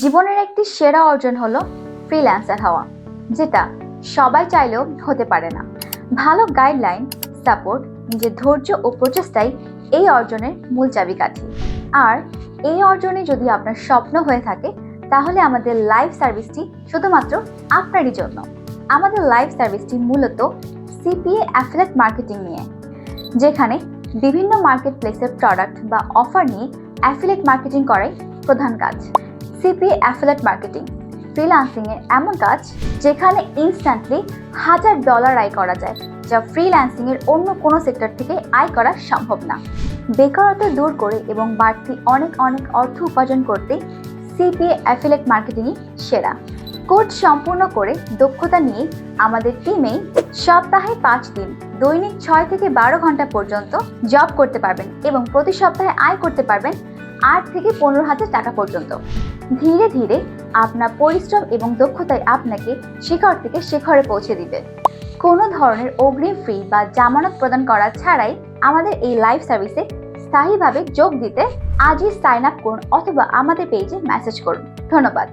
জীবনের একটি সেরা অর্জন হলো ফ্রিল্যান্সার হওয়া, যেটা সবাই চাইলেও হতে পারে না। ভালো গাইডলাইন সাপোর্ট নিজের ধৈর্য ও প্রচেষ্টাই এই অর্জনের মূল চাবিকাঠি। আর এই অর্জনে যদি আপনার স্বপ্ন হয়ে থাকে, তাহলে আমাদের লাইভ সার্ভিসটি শুধুমাত্র আপনারই জন্য। আমাদের লাইভ সার্ভিসটি মূলত সিপিএ অ্যাফিলেট মার্কেটিং নিয়ে, যেখানে বিভিন্ন মার্কেট প্লেসের প্রোডাক্ট বা অফার নিয়ে অ্যাফিলেট মার্কেটিং করাই প্রধান কাজ। সিপি অ্যাফিলেট মার্কেটিং ফ্রিল্যান্সিং এর এমন কাজ যেখানে ইনস্ট্যান্টলি হাজার ডলার আয় করা যায়, যা ফ্রিল্যান্সিং এর অন্য কোনো সেক্টর থেকে আয় করা সম্ভব না। বেকারত্ব দূর করে এবং বাড়তি অনেক অনেক অর্থ উপার্জন করতে সিপিএ অ্যাফিলেট মার্কেটিংই সেরা। কোর্স সম্পূর্ণ করে দক্ষতা নিয়ে আমাদের টিমেই সপ্তাহে পাঁচ দিন, দৈনিক ছয় থেকে বারো ঘণ্টা পর্যন্ত জব করতে পারবেন এবং প্রতি সপ্তাহে আয় করতে পারবেন আট থেকে পনেরো হাজার টাকা পর্যন্ত। ধীরে ধীরে আপনার পরিশ্রম এবং দক্ষতায় আপনাকে শিখর থেকে শিখরে পৌঁছে দিবে। কোনো ধরনের অগ্রিম ফি বা জামানত প্রদান করা ছাড়াই আমাদের এই লাইভ সার্ভিসে স্থায়ীভাবে যোগ দিতে আজই সাইন আপ করুন অথবা আমাদের পেজে মেসেজ করুন। ধন্যবাদ।